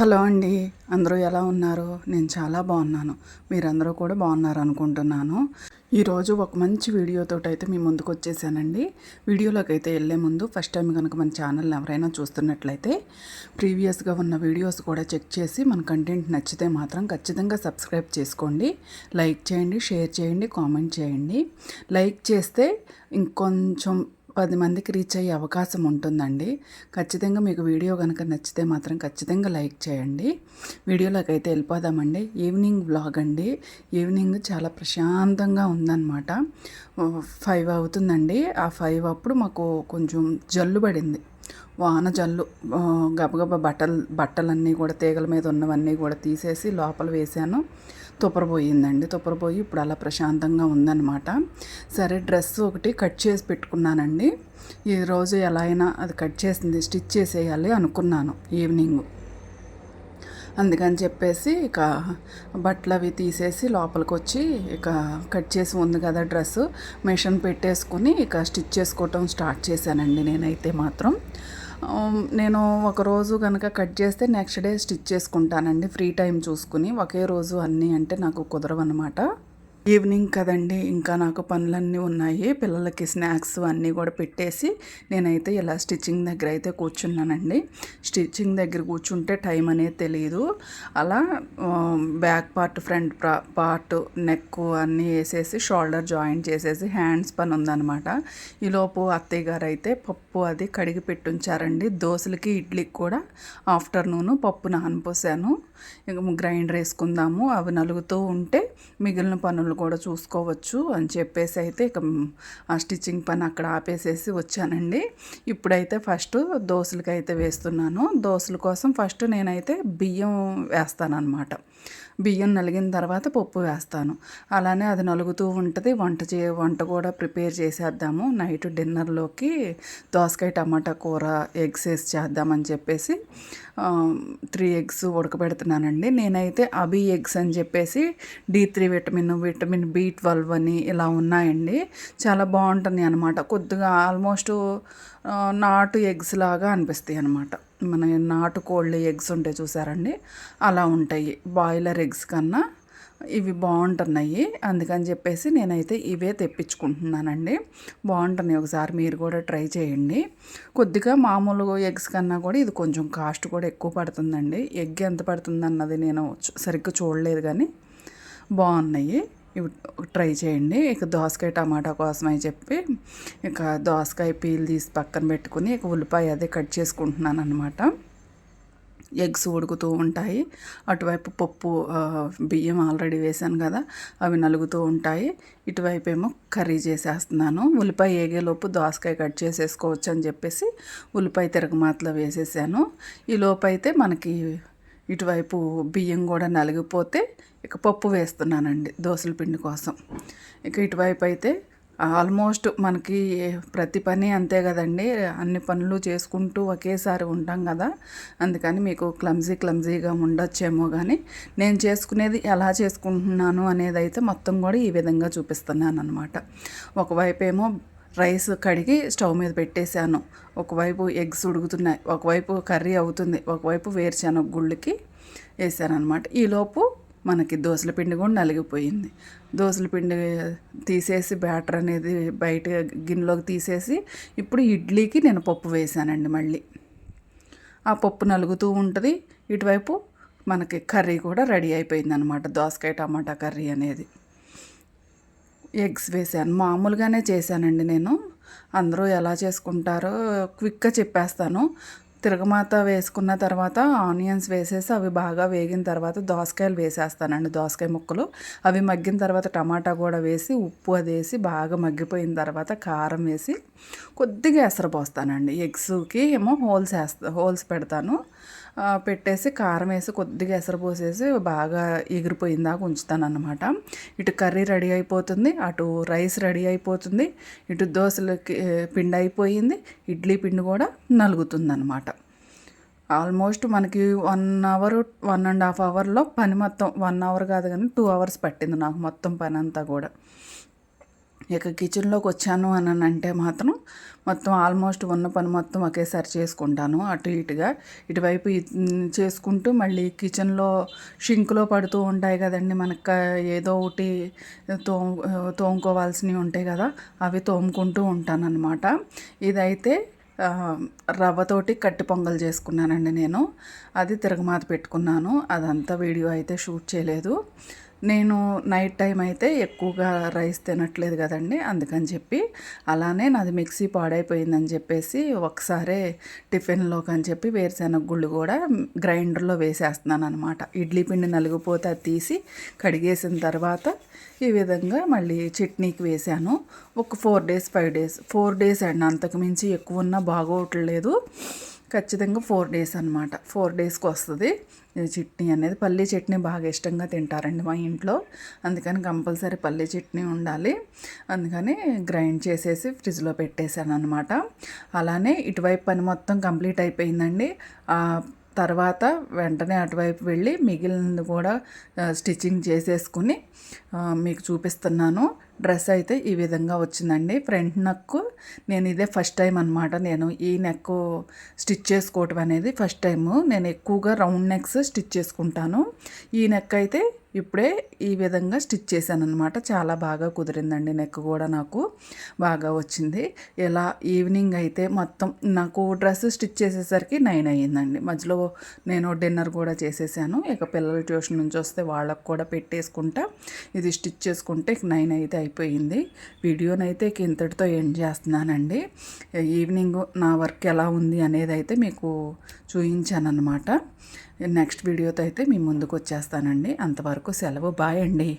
Hello అండి. అందరూ ఎలా ఉన్నారు? నేను చాలా బాగున్నాను. మీరందరూ కూడా బాగున్నారు అనుకుంటున్నాను ఈరోజు ఒక మంచి వీడియోతో అయితే మీ ముందుకు వచ్చేసానండి. వీడియోలోకి అయితే వెళ్ళే ముందు ఫస్ట్ టైం కనుక మన ఛానల్ని ఎవరైనా చూస్తున్నట్లయితే ప్రీవియస్గా ఉన్న వీడియోస్ కూడా చెక్ చేసి మన కంటెంట్ నచ్చితే మాత్రం ఖచ్చితంగా సబ్స్క్రైబ్ చేసుకోండి. లైక్ చేయండి షేర్ చేయండి కామెంట్ చేయండి. లైక్ చేస్తే ఇంకొంచెం పది మందికి రీచ్ అయ్యే అవకాశం ఉంటుందండి. ఖచ్చితంగా మీకు వీడియో కనుక నచ్చితే మాత్రం ఖచ్చితంగా లైక్ చేయండి. వీడియోలోకి అయితే వెళ్ళిపోదామండి. ఈవినింగ్ బ్లాగ్ అండి. ఈవినింగ్ చాలా ప్రశాంతంగా ఉందన్నమాట. ఫైవ్ అవుతుందండి. ఆ ఫైవ్ అప్పుడు మాకు కొంచెం జల్లు పడింది. వాన జల్లు గబగబ బట్టలు బట్టలన్నీ కూడా తీగల మీద ఉన్నవన్నీ కూడా తీసేసి లోపల వేశాను. తుప్పరపోయిందండి తుప్పరపోయి ఇప్పుడు అలా ప్రశాంతంగా ఉందన్నమాట. సరే డ్రెస్ ఒకటి కట్ చేసి పెట్టుకున్నానండి. ఈరోజు ఎలా అయినా అది కట్ చేసింది స్టిచ్ చేసేయాలి అనుకున్నాను ఈవినింగ్. అందుకని చెప్పేసి ఇక బట్టలు అవి తీసేసి లోపలికి వచ్చి ఇక కట్ చేసి ఉంది కదా డ్రెస్సు మిషన్ పెట్టేసుకుని ఇక స్టిచ్ చేసుకోవటం స్టార్ట్ చేశానండి నేనైతే మాత్రం. నేను ఒకరోజు కనుక కట్ చేస్తే నెక్స్ట్ డే స్టిచ్ చేసుకుంటానండి. ఫ్రీ టైం చూసుకుని ఒకే రోజు అన్నీ అంటే నాకు కుదరవన్నమాట. ఈవినింగ్ కదండి ఇంకా నాకు పనులన్నీ ఉన్నాయి. పిల్లలకి స్నాక్స్ అన్నీ కూడా పెట్టేసి నేనైతే ఇలా స్టిచ్చింగ్ దగ్గర అయితే కూర్చున్నానండి. స్టిచ్చింగ్ దగ్గర కూర్చుంటే టైం అనేది తెలియదు అలా back part front part neck అన్నీ వేసేసి షోల్డర్ జాయింట్ చేసేసి హ్యాండ్స్ పని ఉందన్నమాట. ఈలోపు అత్తయ్య గారు అయితే పప్పు అది కడిగి పెట్టుంచారండి. దోశలకి ఇడ్లీకి కూడా ఆఫ్టర్నూన్ పప్పు నానపోసాను ఇంక గ్రైండర్ వేసుకుందాము. అవి నలుగుతూ ఉంటే మిగిలిన పనులు కూడా చూసుకోవచ్చు అని చెప్పేసి అయితే ఇక ఆ స్టిచ్చింగ్ పని అక్కడ ఆపేసేసి వచ్చానండి. ఇప్పుడైతే ఫస్ట్ దోశలకి అయితే వేస్తున్నాను. దోశల కోసం ఫస్ట్ నేనైతే బియ్యం వేస్తానన్నమాట. బియ్యం నలిగిన తర్వాత పప్పు వేస్తాను. అలానే అది నలుగుతూ ఉంటుంది. వంట చే వంట కూడా ప్రిపేర్ చేసేద్దాము. నైట్ డిన్నర్లోకి దోసకాయ టమాటా కూర ఎగ్స్ వేసి చేద్దామని చెప్పేసి త్రీ ఎగ్స్ ఉడకబెడుతున్నానండి. నేనైతే అబీ ఎగ్స్ అని చెప్పేసి D three vitamin vitamin B twelve అని ఇలా ఉన్నాయండి. చాలా బాగుంటుంది అనమాట కొద్దిగా ఆల్మోస్ట్ నాటు ఎగ్స్ లాగా అనిపిస్తాయి అనమాట మన నాటు కోళ్ళ ఎగ్స్ ఉంటాయి చూసారండి. అలా ఉంటాయి. బాయిలర్ ఎగ్స్ కన్నా ఇవి బాగుంటున్నాయి. అందుకని చెప్పేసి నేనైతే ఇవే తెప్పించుకుంటున్నానండి. బాగుంటున్నాయి ఒకసారి మీరు కూడా ట్రై చేయండి. కొద్దిగా మామూలు ఎగ్స్ కన్నా కూడా ఇది కొంచెం కాస్ట్ కూడా ఎక్కువ పడుతుందండి. ఎగ్ ఎంత పడుతుంది అన్నది నేను సరిగ్గా చూడలేదు కానీ బాగున్నాయి. ఇవి ట్రై చేయండి. ఇక దోసకాయ టమాటా కోసమని చెప్పి ఇక దోసకాయ పీల్ తీసి పక్కన పెట్టుకుని ఇక ఉల్లిపాయ అదే కట్ చేసుకుంటున్నాను అనమాట ఎగ్స్ ఉడుకుతూ ఉంటాయి. అటువైపు పప్పు బియ్యం ఆల్రెడీ వేసాను కదా అవి నలుగుతూ ఉంటాయి. ఇటువైపు ఏమో కర్రీ చేసేస్తున్నాను. ఉల్లిపాయ ఏగేలోపు దోసకాయ కట్ చేసేసుకోవచ్చు అని చెప్పేసి ఉల్లిపాయ తిరగమాతలో వేసేసాను. ఈ లోపైతే అయితే మనకి ఇటువైపు బియ్యం కూడా నలిగిపోతే ఇక పప్పు వేస్తున్నానండి దోశల పిండి కోసం. ఇక ఇటువైపు అయితే ఆల్మోస్ట్ మనకి ప్రతి పని అంతే కదండి. అన్ని పనులు చేసుకుంటూ ఒకేసారి ఉంటాం కదా. అందుకని మీకు క్లమ్జీ క్లమ్జీగా ఉండొచ్చేమో కానీ నేను చేసుకునేది ఎలా చేసుకుంటున్నాను అనేది అయితే మొత్తం కూడా ఈ విధంగా చూపిస్తున్నాను అనమాట ఒకవైపు ఏమో రైస్ కడిగి స్టవ్ మీద పెట్టేశాను. ఒకవైపు ఎగ్స్ ఉడుకుతున్నాయి. ఒకవైపు కర్రీ అవుతుంది. ఒకవైపు వేరుశనగ గుళ్ళకి వేసానమాట ఈలోపు మనకి దోసల పిండి కూడా నలిగిపోయింది. దోసల పిండి తీసేసి బ్యాటర్ అనేది బయట గిన్నెలోకి తీసేసి ఇప్పుడు ఇడ్లీకి నేను పప్పు వేసానండి మళ్ళీ. ఆ పప్పు నలుగుతూ ఉంటుంది. ఇటువైపు మనకి కర్రీ కూడా రెడీ అయిపోయింది అనమాట దోసకాయ టమాటా కర్రీ అనేది. ఎగ్స్ వేసాను. మామూలుగానే చేశానండి నేను. అందరూ ఎలా చేసుకుంటారో క్విక్గా చెప్పేస్తాను. తిరగమాత వేసుకున్న తర్వాత ఆనియన్స్ వేసేసి అవి బాగా వేగిన తర్వాత దోసకాయలు వేసేస్తానండి దోసకాయ ముక్కలు. అవి మగ్గిన తర్వాత టమాటా కూడా వేసి ఉప్పు అది వేసి బాగా మగ్గిపోయిన తర్వాత కారం వేసి కొద్దిగా ఎసరు పోస్తానండి. ఎగ్స్కి ఏమో హోల్స్ వేస్తా హోల్స్ పెడతాను. పెట్టేసి కారం వేసి కొద్దిగా ఎసరు పోసేసి బాగా ఎగిరిపోయిన దాకా ఉంచుతాను అనమాట ఇటు కర్రీ రెడీ అయిపోతుంది అటు రైస్ రెడీ అయిపోతుంది ఇటు దోశలకి పిండి అయిపోయింది ఇడ్లీ పిండి కూడా నలుగుతుంది అనమాట ఆల్మోస్ట్ మనకి one hour one and half అవర్లో పని మొత్తం వన్ అవర్ కాదు కానీ టూ అవర్స్ పట్టింది నాకు మొత్తం పని అంతా కూడా. ఇక కిచెన్లోకి వచ్చాను అని అంటే మాత్రం మొత్తం ఆల్మోస్ట్ ఉన్న పని మొత్తం ఒకేసారి చేసుకుంటాను అటు ఇటుగా. ఇటువైపు చేసుకుంటూ మళ్ళీ కిచెన్లో షింక్లో పడుతూ ఉంటాయి కదండి మనకు ఏదో ఒకటి తో తోముకోవాల్సినవి ఉంటాయి కదా అవి తోముకుంటూ ఉంటాను అనమాట ఇదైతే రవ్వతోటి కట్టి పొంగల్ చేసుకున్నానండి నేను. అది తిరగమాత పెట్టుకున్నాను. అదంతా వీడియో అయితే షూట్ చేయలేదు. నేను నైట్ టైం అయితే ఎక్కువగా రైస్ తినట్లేదు కదండి అందుకని చెప్పి అలానే నాది మిక్సీ పాడైపోయిందని చెప్పేసి ఒకసారే టిఫిన్లోకి అని చెప్పి వేరుశెనగ గుళ్ళు కూడా గ్రైండర్లో వేసేస్తున్నాను అనమాట ఇడ్లీ పిండి నలిగిపోతే అది తీసి కడిగేసిన తర్వాత ఈ విధంగా మళ్ళీ చట్నీకి వేసాను ఒక four days five days four days అండి. అంతకు మించి ఎక్కువ ఉన్నా బాగోవట్లేదు ఖచ్చితంగా ఫోర్ డేస్ అనమాట ఫోర్ డేస్కి వస్తుంది. చట్నీ అనేది పల్లీ చట్నీ బాగా ఇష్టంగా తింటారండి మా ఇంట్లో. అందుకని కంపల్సరీ పల్లీ చట్నీ ఉండాలి. అందుకని గ్రైండ్ చేసేసి ఫ్రిడ్జ్లో పెట్టేశాను అనమాట అలానే ఇటువైపు పని మొత్తం కంప్లీట్ అయిపోయిందండి. తర్వాత వెంటనే అటువైపు వెళ్ళి మిగిలినది కూడా స్టిచ్చింగ్ చేసేసుకుని మీకు చూపిస్తున్నాను. డ్రెస్ అయితే ఈ విధంగా వచ్చిందండి. ఫ్రంట్ నెక్ నేను ఇదే ఫస్ట్ టైం అనమాట నేను ఈ నెక్ స్టిచ్ చేసుకోవటం అనేది ఫస్ట్ టైము. నేను ఎక్కువగా రౌండ్ నెక్స్ స్టిచ్ చేసుకుంటాను. ఈ నెక్ అయితే ఇప్పుడే ఈ విధంగా స్టిచ్ చేశాను అనమాట చాలా బాగా కుదిరిందండి నెక్ కూడా నాకు. బాగా వచ్చింది. ఇలా ఈవినింగ్ అయితే మొత్తం నాకు డ్రెస్ స్టిచ్ చేసేసరికి నైన్ అయ్యిందండి. మధ్యలో నేను డిన్నర్ కూడా చేసేసాను. ఇక పిల్లలు ట్యూషన్ నుంచి వస్తే వాళ్ళకు కూడా పెట్టేసుకుంటా. ఇది స్టిచ్ చేసుకుంటే నైన్ అయితే అయిపోయింది. వీడియోనైతే ఇంతటితో ఎండ్ చేస్తున్నానండి. ఈవినింగ్ నా వర్క్ ఎలా ఉంది అనేది అయితే మీకు చూపించాను అనమాట నెక్స్ట్ వీడియోతో అయితే మీ ముందుకు వచ్చేస్తానండి. అంతవరకు సెలవు. బాయ్ అండి.